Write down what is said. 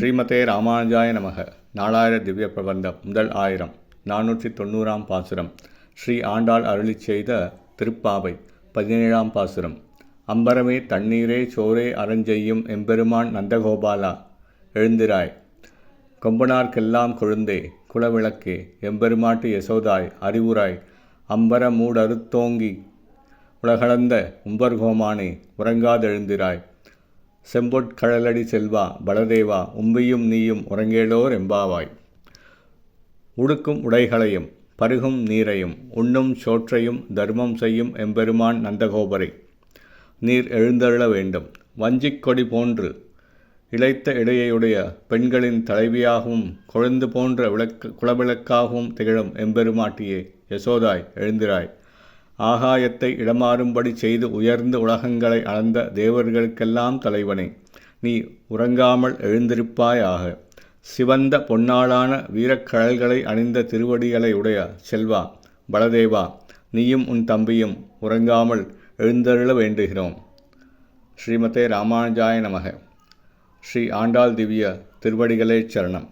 ஸ்ரீமதே ராமானுஜாய நமக. நாலாயிர திவ்ய பிரபந்தம் முதல் ஆயிரம். நானூற்றி தொண்ணூறாம் பாசுரம். ஸ்ரீ ஆண்டாள் அருளி செய்த திருப்பாவை பதினேழாம் பாசுரம். அம்பரமே தண்ணீரே சோரே அறஞ்செய்யும் எம்பெருமான் நந்தகோபாலா எழுந்திராய். கொம்பனார்க்கெல்லாம் கொழுந்தே குலவிளக்கே எம்பெருமாட்டு யசோதாய் அறிவுராய். அம்பர மூடறுத்தோங்கி உலகளந்த உம்பர்கோமானே உறங்காதெழுந்திராய். செம்பொற்கழலடி செல்வா பலதேவா உம்பியும் நீயும் உறங்கேலோர் எம்பாவாய் உடுக்கும் உடைகளையும் பருகும் நீரையும் உண்ணும் சோற்றையும் தர்மம் செய்யும் எம்பெருமான் நந்தகோபரை. நீர் எழுந்தருள வேண்டும். வஞ்சிக் கொடி போன்று இளைத்த இடையுடைய பெண்களின் தலைவியாகவும் கொழுந்து போன்ற விளக்கு குளவிளக்காகவும் திகழும் எம்பெருமாட்டியே யசோதாய் எழுந்திராய். ஆகாயத்தை இடமாறும்படி செய்து உயர்ந்த உலகங்களை அளந்த தேவர்களுக்கெல்லாம் தலைவனே நீ உறங்காமல் எழுந்திருப்பாயாக. சிவந்த பொன்னாளான வீரக்கழல்களை அணிந்த திருவடிகளை உடைய செல்வா பலதேவா நீயும் உன் தம்பியும் உறங்காமல் எழுந்தருள வேண்டுகிறோம். ஸ்ரீமதே ராமானுஜாய நமக. ஸ்ரீ ஆண்டாள் திவ்ய திருவடிகளே சரணம்.